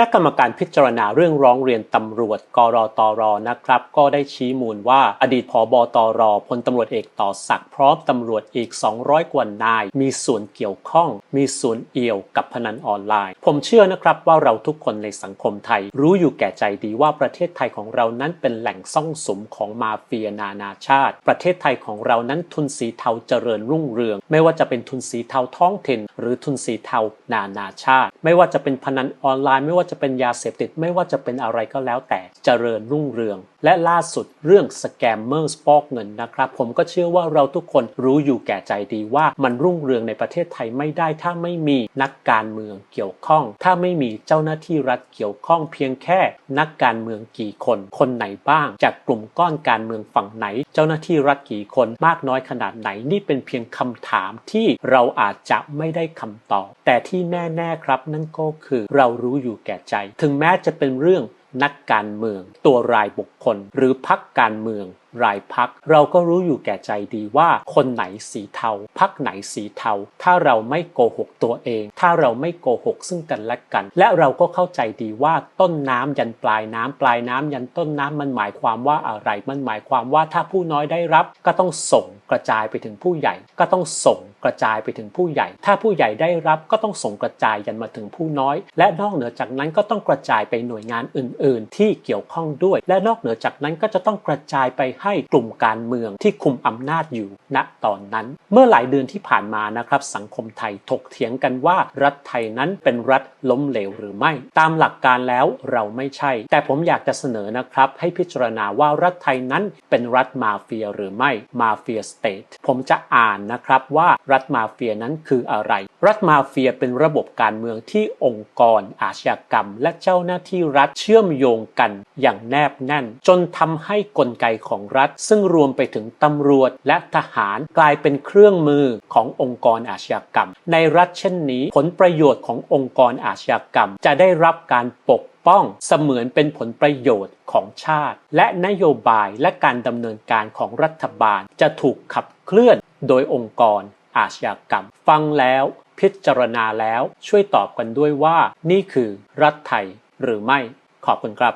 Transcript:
ณะกรรมการพิจารณาเรื่องร้องเรียนตำรวจกรตรนะครับ ก็ได้ชี้มูลว่าอดีตผบตรพลตำรวจเอกต่อศักดิ์พร้อมตำรวจอีก 200 กว่านาย มีส่วนเกี่ยวข้อง มีส่วนเอี่ยวกับพนันออนไลน์ ผมเชื่อนะครับว่าเราทุกคนในสังคมไทย รู้อยู่แก่ใจดีว่าประเทศไทยของเรานั้นเป็นแหล่งซ่องสมของมาเฟียนานาชาติ ประเทศไทยของเรานั้นทุนสีเทาเจริญรุ่งเรือง ไม่ว่าจะเป็นทุนสีเทาท้องถิ่นหรือทุนสีเทานานาชาติ ไม่ว่าจะเป็นพนันออนไลน์ไม่ว่าจะเป็นยาเสพติดไม่ว่าจะเป็นอะไรก็แล้วแต่เจริญรุ่งเรือง และล่าสุดเรื่องสแกมเมอร์สปอกเงินนะครับ ผมก็เชื่อว่าเราทุกคนรู้อยู่แก่ใจดีว่ามันรุ่งเรืองในประเทศไทยไม่ได้ ถ้าไม่มีนักการเมืองเกี่ยวข้อง ถ้าไม่มีเจ้าหน้าที่รัฐเกี่ยวข้องเพียงแค่ นักการเมืองกี่คน คนไหนบ้าง จากกลุ่มก้อนการเมืองฝั่งไหน เจ้าหน้าที่รัฐกี่คนมากน้อยขนาดไหนนี่เป็นเพียงคำถามที่เราอาจจะไม่ได้คำตอบแต่ที่แน่ๆครับนั่นก็คือเรารู้อยู่แก่ใจ ถึงแม้จะเป็นเรื่องนักการเมือง ตัวรายบุคคล หรือพักการเมือง รายพัก เราก็รู้อยู่แก่ใจดีว่าคนไหนสีเทา พักไหนสีเทา ถ้าเราไม่โกหกตัวเอง ถ้าเราไม่โกหกซึ่งกันและกัน และเราก็เข้าใจดีว่าต้นน้ำยันปลายน้ำปลายน้ำยันต้นน้ำมันหมายความว่าอะไร มันหมายความว่าถ้าผู้น้อยได้รับ ก็ต้องส่งกระจายไปถึงผู้ใหญ่ ก็ต้องส่งกระจายไปถึงผู้ใหญ่ ถ้าผู้ใหญ่ได้รับก็ต้องส่งกระจายยันมาถึงผู้น้อย และนอกเหนือจากนั้นก็ต้องกระจายไปหน่วยงานอื่น ๆ ที่เกี่ยวข้องด้วย และนอกเหนือจากนั้นก็จะต้องกระจายไปให้กลุ่มการเมืองที่คุมอำนาจอยู่ณตอนนั้น เมื่อหลายเดือนที่ผ่านมานะครับสังคมไทยถกเถียงกันว่า รัฐไทยนั้นเป็นรัฐล้มเหลวหรือไม่ ตามหลักการแล้วเราไม่ใช่ แต่ผมอยากจะเสนอนะครับ ให้พิจารณาว่ารัฐไทยนั้นเป็นรัฐมาเฟียหรือไม่มาเฟียสเตทผมจะอ่านนะครับว่ารัฐมาเฟียนั้นคืออะไร รัฐมาเฟียเป็นระบบการเมืองที่องค์กร อาชญากรรม และเจ้าหน้าที่รัฐเชื่อมโยงกันอย่างแนบแน่น จนทำให้กลไกของรัฐ ซึ่งรวมไปถึงตำรวจและทหารกลายเป็นเครื่องมือขององค์กรอาชญากรรม ในรัฐเช่นนี้ ผลประโยชน์ขององค์กรอาชญากรรม จะได้รับการปกป้องเสมือนเป็นผลประโยชน์ของชาติ และนโยบายและการดำเนินการของรัฐบาลจะถูกขับเคลื่อนโดยองค์กรอาชญากรรม ฟังแล้วพิจารณาแล้วช่วยตอบกันด้วยว่า นี่คือรัฐไทยหรือไม่ขอบคุณครับ